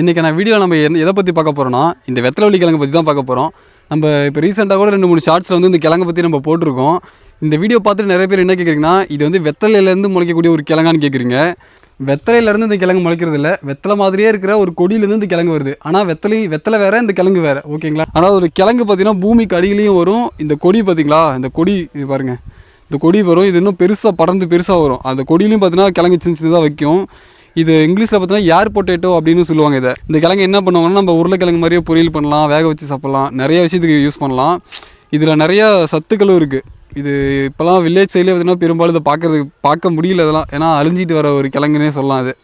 இன்றைக்கான வீடியோ நம்ம எந்த எதை பற்றி பார்க்க போகிறோம்னா இந்த வெத்தலைவள்ளி கிழங்கு பற்றி தான் பார்க்க போகிறோம் நம்ம இப்போ ரீசெண்டாக கூட ரெண்டு மூணு ஷார்ட்ஸில் வந்து இந்த கிழங்கை பற்றி நம்ம போட்டிருக்கோம். இந்த வீடியோ பார்த்துட்டு நிறைய பேர் என்ன கேட்குறீங்கன்னா இது வந்து வெத்தலையிலேருந்து முளைக்கக்கூடிய ஒரு கிழங்கான்னு கேட்குறீங்க வெத்தலையிலேருந்து இந்த கிழங்கு முளைக்கிறது இல்லை. வெத்தலை மாதிரியே இருக்கிற ஒரு கொடியிலேருந்து இந்த கிழங்கு வருது. ஆனால் வெத்தலை வெத்தலை வேறு இந்த கிழங்கு வேறு. ஓகேங்களா? ஆனால் ஒரு கிழங்கு பார்த்தீங்கன்னா பூமிக்கு அடியிலையும் வரும். இந்த கொடி பார்த்தீங்களா இந்த கொடி இது பாருங்கள் இந்த கொடி வரும். இது இன்னும் பெருசாக படர்ந்து பெருசாக வரும். அந்த கொடியிலையும் பார்த்தீங்கன்னா கிழங்கு சின்ன சின்னதாக வைக்கும். இது இங்கிலீஷில் பார்த்தீங்கன்னா ஏர் பொட்டேட்டோ அப்படின்னு சொல்லுவாங்க இதை. இந்த கிழங்கு என்ன பண்ணுவாங்கன்னா நம்ம உருளைக்கிழங்கு மாதிரியே பொரியல் பண்ணலாம் வேக வச்சு சாப்பிட்லாம். நிறைய விஷயத்துக்கு யூஸ் பண்ணலாம். இதில் நிறையா சத்துக்களும் இருக்குது இது இப்போலாம் வில்லேஜ் சைட்லேயே பார்த்தீங்கன்னா பெரும்பாலும் இதை பார்க்கறதுக்கு பார்க்க முடியல இதெல்லாம். ஏன்னா அழிஞ்சிட்டு வர ஒரு கிழங்குனே சொல்லலாம் அது.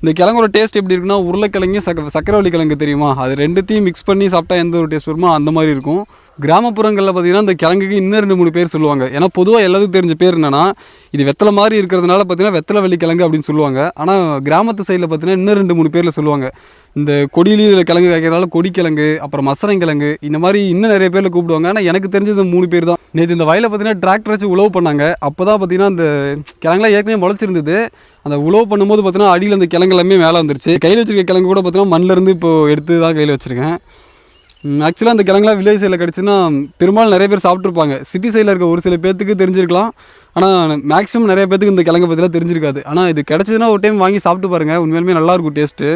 இந்த கிழங்கோட டேஸ்ட் எப்படி இருக்குன்னா உருளைக்கிழங்கு சக்க சக்கரவள்ளி கிழங்கு தெரியுமா? அது ரெண்டுத்தையும் மிக்ஸ் பண்ணி சாப்பிட்டா எந்த ஒரு டேஸ்ட் வருமோ அந்த மாதிரி இருக்கும். கிராமப்புறங்களில் பார்த்தீங்கன்னா இந்த கிழங்குக்கு இன்னும் ரெண்டு மூணு பேர் சொல்லுவாங்க. ஏன்னா பொதுவாக எல்லாத்துக்கும் தெரிஞ்ச பேர் என்னன்னா இது வெத்தலை மாதிரி இருக்கிறதுனால பார்த்தீங்கன்னா வெத்தலை வெள்ளி கிழங்கு அப்படின்னு சொல்லுவாங்க. ஆனால் கிராமத்து சைடில் பார்த்தீங்கன்னா இன்னும் ரெண்டு மூணு பேரில் சொல்லுவாங்க. இந்த கொடியிலையும் இதில் கிழங்கு காய்க்கிறதால கொடிக்கிழங்கு அப்புறம் மசரங்கிழங்கு இந்த மாதிரி இன்னும் நிறைய பேரில் கூப்பிடுவாங்க. ஆனால் எனக்கு தெரிஞ்சது மூணு பேர் தான். நேற்று இந்த வயலில் பார்த்தீங்கன்னா டிராக்டர் வச்சு உழவு பண்ணாங்க. அப்போ தான் பார்த்தீங்கன்னா அந்த கிழங்குலாம் ஏற்கனவே முளைச்சிருந்தது. அந்த உழவு பண்ணும்போது பார்த்தீங்கன்னா அடியில் அந்த கிழங்கு எல்லாமே மேலே வந்துருச்சு. கையில் வச்சிருக்க கிழங்கு கூட பார்த்தீங்கன்னா மண்ணிலேருந்து இப்போ எடுத்து தான் கையில் வச்சுருக்கேன். ஆக்சுவலாக அந்த கிழங்குலாம் வில்லேஜ் சைடில் கிடச்சுன்னா பெரும்பாலும் நிறைய பேர் சாப்பிட்ருப்பாங்க சிட்டி சைடில் இருக்க ஒரு சில பேர்த்துக்கு தெரிஞ்சிருக்கலாம். ஆனால் மேக்ஸிமம் நிறைய பேர்த்துக்கு இந்த கிழங்கு பற்றிலாம் தெரிஞ்சிருக்காது. ஆனால் இது கிடச்சதுன்னா ஒரு டைம் வாங்கி சாப்பிட்டு பாருங்கள் உண்மையிலுமே நல்லாயிருக்கும் டேஸ்ட்டு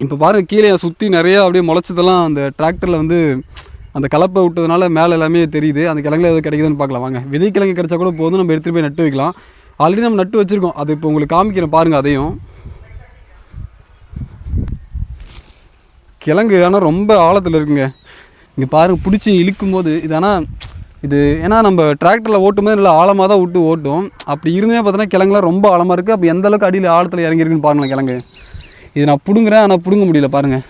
இப்போ பாருங்கள் கீழே சுற்றி நிறையா அப்படியே முளைச்சதெல்லாம் அந்த டிராக்டரில் வந்து அந்த கலப்பை விட்டதுனால மேலே எல்லாமே தெரியுது. அந்த கிழங்குல எது கிடைக்குதுன்னு பார்க்கலாம். வாங்க விதை கிழங்கு கிடைச்சா கூட போதும். நம்ம எடுத்துகிட்டு போய் நட்டு வைக்கலாம். ஆல்ரெடி நம்ம நட்டு வச்சுருக்கோம். அது இப்போ உங்களுக்கு காமிக்கிறேன் பாருங்கள் அதையும். கிழங்கு ஆனால் ரொம்ப ஆழத்தில் இருக்குங்க. இங்கே பாருங்க பிடிச்சி இழுக்கும் போது இது ஆனால் இது ஏன்னா நம்ம டிராக்டரில் ஓட்டும் போது நல்லா ஆழமாக தான் விட்டு ஓட்டும். அப்படி இருந்தே பார்த்தோன்னா கிழங்குலாம் ரொம்ப ஆழமாக இருக்குது அப்போ எந்த அளவுக்கு அடியில் ஆழத்தில் இறங்கியிருக்குன்னு பாருங்களேன் கிழங்கு. இது நான் பிடுங்குறேன் ஆனால் பிடுங்க முடியல பாருங்கள்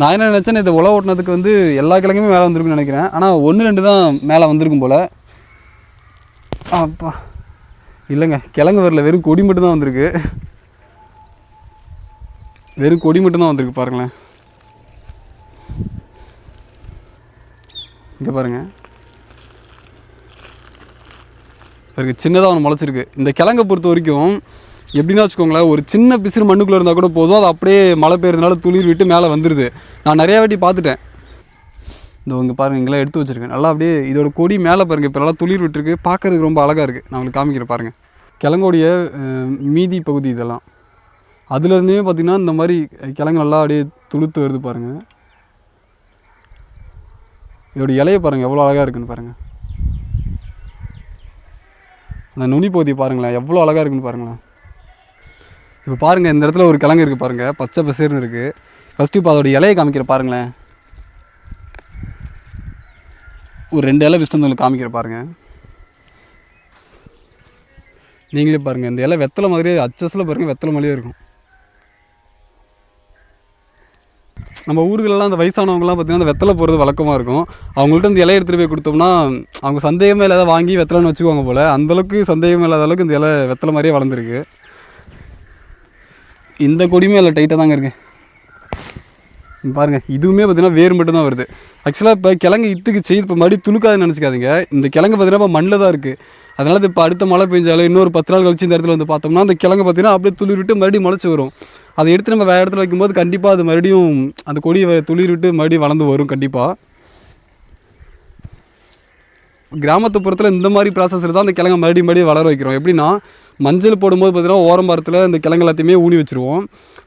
நான் என்ன நினச்சேன் இதை உழவு ஓட்டினதுக்கு வந்து எல்லா கிழங்குமே மேலே வந்திருக்குன்னு நினைக்கிறேன். ஆனால் ஒன்று ரெண்டு தான் மேலே வந்திருக்கும் போல். அப்பா. இல்லைங்க கிழங்கு வரல வெறும் கொடி மட்டும் தான் வந்திருக்கு. வெறும் கொடி மட்டும்தான் வந்திருக்கு பாருங்களேன். இங்கே பாருங்க. பாருங்க சின்னதாக ஒன்று முளைச்சிருக்கு. இந்த கிழங்கை பொறுத்த வரைக்கும் எப்படின்னா வச்சுக்கோங்களேன் ஒரு சின்ன பிசிறு மண்ணுக்குள்ளே இருந்தால் கூட போதும். அது அப்படியே மழை பெய்யறதுனால துளிர் விட்டு மேலே வந்துடுது நான் நிறையா வாட்டி பார்த்துட்டேன். இந்த இங்கே பாருங்கள் இங்கெல்லாம் எடுத்து வச்சுருக்கேன் நல்லா அப்படியே இதோட கொடி மேலே பாருங்கள் இப்போ நல்லா துளிர் விட்டுருக்கு. பார்க்குறதுக்கு ரொம்ப அழகாக இருக்குது நான் உங்களுக்கு காமிக்கிறேன் பாருங்கள் கிழங்கோடைய மீதி பகுதி இதெல்லாம். அதுலேருந்தே பார்த்திங்கன்னா இந்த மாதிரி கிழங்கு நல்லா அப்படியே துளுத்து வருது பாருங்கள் இதோட இலையை பாருங்கள் எவ்வளோ அழகாக இருக்குன்னு பாருங்கள் அந்த நுனி பகுதி பாருங்களேன் எவ்வளோ அழகாக இருக்குன்னு பாருங்களேன். இப்போ பாருங்கள் இந்த இடத்துல ஒரு கிழங்கு இருக்குது பாருங்கள் பச்சை பசேர்னு இருக்குது ஃபஸ்ட்டு இப்போ அதோடய இலையை காமிக்கிற பாருங்களேன். ஒரு ரெண்டு இலை விஷ்ணு உங்களுக்கு காமிக்கிற பாருங்கள் நீங்களே பாருங்கள் இந்த இலை வெத்தலை மாதிரியே அச்சஸில் பாருங்கள் வெத்தலை மாதிரியே இருக்கும். நம்ம ஊர்களெல்லாம் அந்த வயசானவங்கலாம் பார்த்தீங்கன்னா அந்த வெத்தலை போகிறது வழக்கமாக இருக்கும். அவங்கள்ட்ட இந்த இலையை எடுத்துகிட்டு போய் கொடுத்தோம்னா அவங்க சந்தேகமே இல்லாத வாங்கி வெத்தலைன்னு வச்சுக்குவாங்க போல். அந்தளவுக்கு சந்தேகமே இல்லாத அளவுக்கு இந்த இலை வெத்தலை மாதிரியே வளர்ந்துருக்கு. இந்த கொடியுமே இல்லை டைட்டாக தாங்க இருக்குது பாருங்கள் இதுவுமே பார்த்திங்கன்னா வேர் மட்டும்தான் வருது. ஆக்சுவலாக இப்போ கிழங்கு இத்துக்கு செய்து இப்போ மறுபடியும் துளுக்காதுன்னு நினச்சிக்காதீங்க. இந்த கிழங்கு பார்த்திங்கன்னா இப்போ மண்ணில் தான் இருக்குது அதனால் இப்போ அடுத்த மழை பெஞ்சாலும் இன்னொரு பத்து நாள் கழிச்சு இந்த இடத்துல வந்து பார்த்தோம்னா அந்த கிழங்கு பார்த்தீங்கன்னா அப்படியே துளிர் விட்டு மறுபடியும் முளைச்சி வரும். அதை எடுத்து நம்ம வேறு இடத்துல வைக்கும்போது கண்டிப்பாக அது மறுபடியும் அந்த கொடி துளிர் விட்டு மறுபடியும் வளர்ந்து வரும் கண்டிப்பாக கிராமத்துப்புறத்தில் இந்த மாதிரி ப்ராசஸில் தான் அந்த கிழங்க மறுபடியும் மறுபடியும் வளர வைக்கிறோம். எப்படின்னா மஞ்சள் போடும்போது பார்த்திங்கன்னா ஓரம் மரத்தில் இந்த கிழங்கு எல்லாத்தையுமே ஊனி வச்சுருவோம்.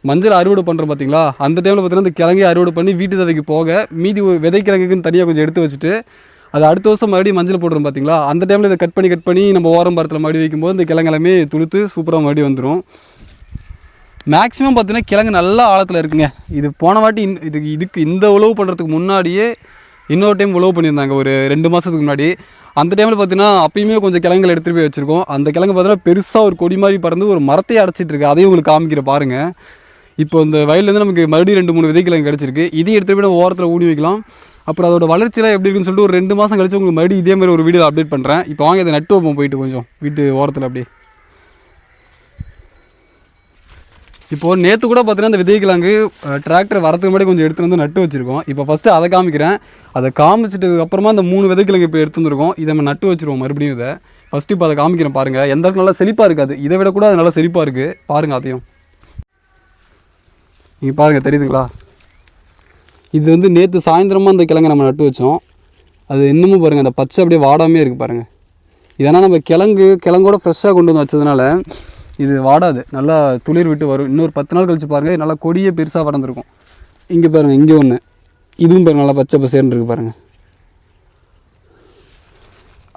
மஞ்சள் அறுவடை பண்ணுறோம் பார்த்தீங்களா அந்த டைமில் பார்த்தீங்கன்னா இந்த கிழங்கையை அறுவடை பண்ணி வீட்டு தேவைக்கு போக மீதி விதைக்கிழங்குன்னு விதை கிழங்குக்குன்னு தனியாக கொஞ்சம் எடுத்து வச்சுட்டு அது அடுத்த வருஷம் மறுபடியும் மஞ்சள் போடுறோம் பார்த்தீங்களா அந்த டைமில் இதை கட் பண்ணி கட் பண்ணி நம்ம ஓரம் மரத்தில் மறுபடியும் வைக்கும்போது இந்த கிழங்கெல்லாமே துளுத்து சூப்பராக மறுபடியும் வந்துடும் மேக்ஸிமம் பார்த்தீங்கன்னா கிழங்கு நல்லா ஆழத்தில் இருக்குங்க. இது போன வாட்டி இன்- இதுக்கு இதுக்கு இந்த உழவு பண்ணுறதுக்கு முன்னாடியே இன்னொரு டைம் உழவு பண்ணியிருந்தாங்க. ஒரு ரெண்டு மாதத்துக்கு முன்னாடி. அந்த டைமில் பார்த்தீங்கன்னா அப்பயுமே கொஞ்சம் கிழங்குகள் எடுத்துகிட்டு போய் வச்சுருக்கோம். அந்த கிழங்கு பார்த்தீங்கன்னா பெருசாக ஒரு கொடி மாதிரி பறந்து ஒரு மரத்தையே அடைச்சிட்டு இருக்கு. அதையும் உங்களுக்கு காமிக்கிற பாருங்கள் இப்போ இந்த வயல்லேருந்து நமக்கு மறுபடியும் ரெண்டு மூணு விதைக்கிழங்கு கிடச்சிருக்கு. இதையும் எடுத்துகிட்டு போய் நம்ம ஓரத்தில் ஊனி வைக்கலாம். அப்புறம் அதோட வளர்ச்சியெலாம் எப்படி இருக்குன்னு சொல்லிட்டு ஒரு ரெண்டு மாதம் கழிச்சு உங்களுக்கு மறுபடியும் இதே மாதிரி ஒரு வீடியோ அப்டேட் பண்ணுறேன் இப்போ வாங்க இதை நட்டு வைப்போம் போயிட்டு கொஞ்சம். வீட்டு ஓரத்தில் அப்படியே. இப்போது நேற்று கூட பார்த்தீங்கன்னா இந்த விதைக்கிழங்கு டிராக்டர் வரதுக்கு முன்னாடி கொஞ்சம் எடுத்துகிட்டு வந்து நட்டு வச்சுருக்கோம். இப்போ ஃபஸ்ட்டு அதை காமிக்கிறேன். அதை காமிச்சிட்டதுக்கு அப்புறமா அந்த மூணு விதைக்கிழங்கு இப்போ எடுத்து வந்துருக்கோம். இதை நம்ம நட்டு வச்சுருவோம் மறுபடியும் இதை. ஃபஸ்ட்டு இப்போ அதை காமிக்கிறேன் பாருங்கள் எந்த அளவுக்கு நல்லா செழிப்பாக இருக்காது. இதை விட கூட அது நல்லா செழிப்பாக இருக்குது பாருங்கள் அதையும். நீங்கள் பாருங்கள் தெரியுதுங்களா? இது வந்து நேற்று சாயந்தரமாக அந்த கிழங்கு நம்ம நட்டு வச்சோம். அது இன்னமும் பாருங்கள் அந்த பச்சை அப்படியே வாடாமே இருக்குது பாருங்கள் இதனால் நம்ம கிழங்கு கிழங்கோட ஃப்ரெஷ்ஷாக கொண்டு வந்து வச்சதுனால இது வாடாது. நல்லா துளிர் விட்டு வரும். இன்னொரு பத்து நாள் கழித்து பாருங்கள் நல்லா கொடியே பெருசாக வளர்ந்துருக்கும். இங்கே பாருங்கள் இங்கே ஒன்று இதுவும் பாருங்கள் நல்லா பச்சை பசேர்னு இருக்குது பாருங்கள்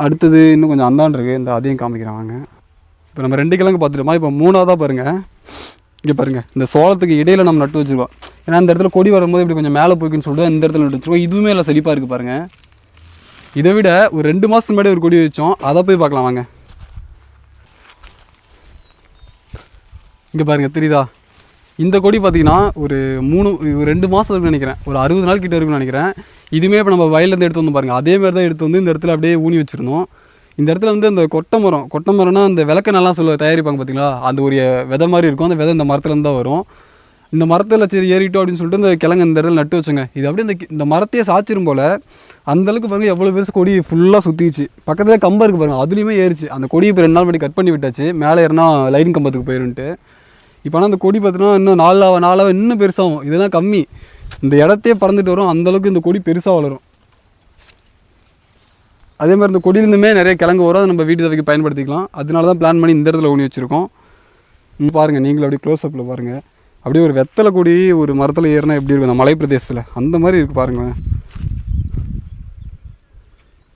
அடுத்தது இன்னும் கொஞ்சம் அந்தாண்டு இருக்குது இந்த அதையும் காமிக்கிறேன் வாங்க. இப்போ நம்ம ரெண்டு கிழங்கு பார்த்துட்டோமா? இப்போ மூணாவதாக பாருங்கள் இங்கே பாருங்கள் இந்த சோளத்துக்கு இடையில் நம்ம நட்டு வச்சுருக்கோம். ஏன்னா இந்த இடத்துல கொடி வரும்போது இப்படி கொஞ்சம் மேலே போய்க்குன்னு சொல்லிட்டு இந்த இடத்துல நட்டு வச்சுருக்கோம். இதுவுமே இல்லை செழிப்பாக இருக்குது பாருங்கள் இதை விட ஒரு ரெண்டு மாதத்துக்கு முன்னாடி ஒரு கொடி வச்சோம். அதை போய் பார்க்கலாம் வாங்க. இங்கே பாருங்கள் தெரியுதா? இந்த கொடி பார்த்தீங்கன்னா ஒரு மூணு ஒரு ரெண்டு மாதம் இருக்குன்னு நினைக்கிறேன். ஒரு அறுபது நாள் கிட்ட இருக்குன்னு நினைக்கிறேன். இதுவுமே இப்போ நம்ம வயல்லேருந்து எடுத்து வந்து பாருங்கள் அதே மாதிரி தான் எடுத்து வந்து இந்த இடத்துல அப்படியே ஊனி வச்சுருந்தோம். இந்த இடத்துல வந்து அந்த கொட்டை மரம் கொட்டை மரம்னா அந்த விளக்க நல்லா சொல்ல தயாரிப்பாங்க பார்த்தீங்களா அந்த ஒரு விதை மாதிரி இருக்கும். அந்த விதை இந்த மரத்துலேருந்து தான் வரும். இந்த மரத்தில் சரி ஏறிட்டோம் அப்படின்னு சொல்லிட்டு இந்த கிழங்கு இந்த இடத்துல நட்டு வச்சோங்க. இது அப்படியே இந்த இந்த மரத்தையே சாச்சிரும் போல் அந்தளவுக்கு பாருங்கள் எவ்வளோ பெருசு கொடி ஃபுல்லாக சுற்றிச்சு பக்கத்தில் கம்பம் இருக்குது பாருங்கள் அதுலேயுமே ஏறிச்சு. அந்த கொடியை இப்போ ரெண்டு நாள் முன்னாடி கட் பண்ணி விட்டாச்சு. மேலே ஏறினா லைன் கம்பத்துக்கு போயிருன்ட்டு. இப்போ ஆனால் அந்த கொடி பார்த்தீங்கன்னா இன்னும் நாலாவ நாலாவ இன்னும் பெருசாகும். இதெல்லாம் கம்மி. இந்த இடத்தையே பறந்துட்டு வரும். அந்தளவுக்கு இந்த கொடி பெருசாக வளரும். அதே மாதிரி இந்த கொடியிலேருந்துமே நிறைய கிழங்கு வரும். அதை நம்ம வீட்டு தவைக்கு பயன்படுத்திக்கலாம். அதனால தான் பிளான் பண்ணி இந்த இடத்துல ஊனி வச்சுருக்கோம். இங்க பாருங்கள் நீங்களும் அப்படியே க்ளோஸ்அப்பில் பாருங்கள் அப்படியே ஒரு வெத்தலை கொடி ஒரு மரத்தில் ஏறினா எப்படி இருக்கும்? அந்த மலை பிரதேசத்தில். அந்த மாதிரி இருக்குது பாருங்களேன்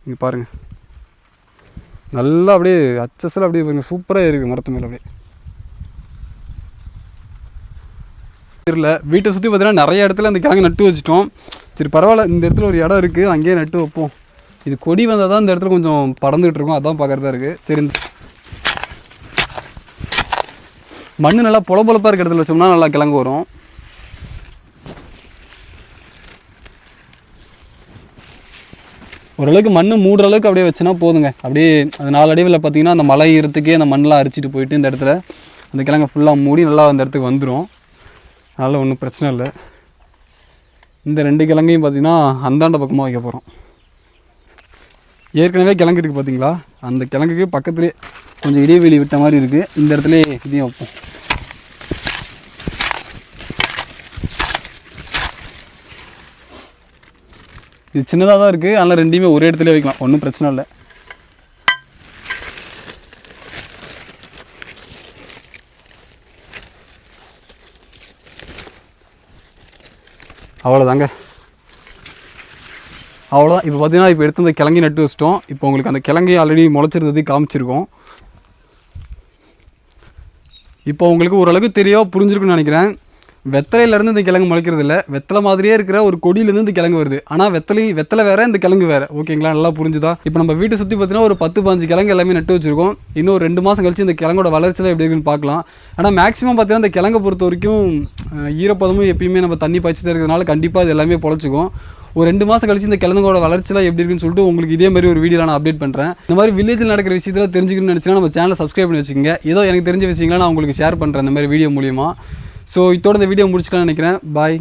இங்கே பாருங்கள் நல்லா அப்படியே அச்சஸில் அப்படியே பாருங்கள் சூப்பராக இருக்குது மரத்து மேலே அப்படியே. தெரியல. வீட்டை சுற்றி பார்த்தீங்கன்னா நிறைய இடத்துல அந்த கிழங்கு நட்டு வச்சிட்டோம். சரி பரவாயில்ல. இந்த இடத்துல ஒரு இடம் இருக்குது அங்கேயே நட்டு வைப்போம். இது கொடி வந்தால் தான் இந்த இடத்துல கொஞ்சம் படந்துக்கிட்டு இருக்கும். அதான் பார்க்குறதா இருக்குது சரி மண் நல்லா பொல பொழப்பாக இருக்கிற இடத்துல வச்சோம்னா நல்லா கிழங்கு வரும். ஓரளவுக்கு மண் மூடுற அளவுக்கு அப்படியே வச்சுனா போதுங்க. அப்படியே அது நாலு பார்த்தீங்கன்னா அந்த மலை ஈரத்துக்கே அந்த மண்ணெலாம் அரிச்சிட்டு போயிட்டு இந்த இடத்துல அந்த கிழங்கு ஃபுல்லாக மூடி நல்லா அந்த இடத்துக்கு வந்துடும் அதனால் ஒன்றும் பிரச்சனை இல்லை. இந்த ரெண்டு கிழங்கையும் பார்த்திங்கன்னா அந்தாண்ட பக்கமாக வைக்க போகிறோம் ஏற்கனவே கிழங்கு இருக்குது பார்த்தீங்களா? அந்த கிழங்குக்கு பக்கத்துலேயே கொஞ்சம் இடைவெளி விட்ட மாதிரி இருக்குது இந்த இடத்துல இதையும் வைப்போம். இது சின்னதாக தான் இருக்குது அதனால் ரெண்டையுமே ஒரே இடத்துல வைக்கலாம். ஒன்றும் பிரச்சனை இல்லை. அவ்வளோதாங்க அவ்வளோதான் இப்போ பார்த்தீங்கன்னா இப்போ எடுத்து அந்த கிழங்கி நட்டு வச்சிட்டோம். இப்போ உங்களுக்கு அந்த கிழங்கு ஆல்ரெடி முளைச்சிருந்தது காமிச்சிருக்கோம். இப்போ உங்களுக்கு ஓரளவுக்கு தெரியவா புரிஞ்சிருக்குன்னு நினைக்கிறேன். வெத்தலையிலேருந்து இந்த கிழங்கு முளைக்கிறது இல்லை வெத்தலை மாதிரியே இருக்கிற ஒரு கொடியிலேருந்து இந்த கிழங்கு வருது. ஆனால் வெத்தலை வெத்தலை வேறு இந்த கிழங்கு வேறு. ஓகேங்களா நல்லா புரிஞ்சுதா? இப்போ நம்ம வீட்டை சுற்றி பார்த்தீங்கன்னா ஒரு பத்து பாஞ்சு கிழங்கு எல்லாமே நட்டு வச்சிருக்கோம். இன்னும் ஒரு ரெண்டு மாதம் கழிச்சு இந்த கிழங்கோட வளர்ச்சியில் எப்படி இருக்குன்னு பார்க்கலாம். ஆனால் மேக்ஸிமம் பார்த்தீங்கன்னா இந்த கிழங்கை பொறுத்த வரைக்கும் ஈரப்பதமும் எப்பயுமே நம்ம தண்ணி பாய்ச்சிட்டு இருக்கிறதுனால கண்டிப்பாக இது எல்லாமே பொழைச்சிக்கும். ஒரு ரெண்டு மாதம் கழிச்சு இந்த கிழங்கோட வளர்ச்சிலாம் எப்படி இருக்குன்னு சொல்லிட்டு உங்களுக்கு இதே மாதிரி ஒரு வீடியோ நான் அப்டேட் பண்ணுறேன் இந்த மாதிரி வில்லேஜில் நடக்கிற விஷயத்தில் தெரிஞ்சுக்கணும்னு நினச்சினா நம்ம சேனலை சப்ஸ்கிரைப் பண்ணி வச்சுக்கோங்க. ஏதோ எனக்கு தெரிஞ்ச விஷயங்களை நான் உங்களுக்கு ஷேர் பண்ணுறேன் இந்த மாதிரி வீடியோ மூலியமாக ஸோ இதோட இந்த வீடியோ முடிச்சுக்கலாம்னு நினைக்கிறேன். பாய்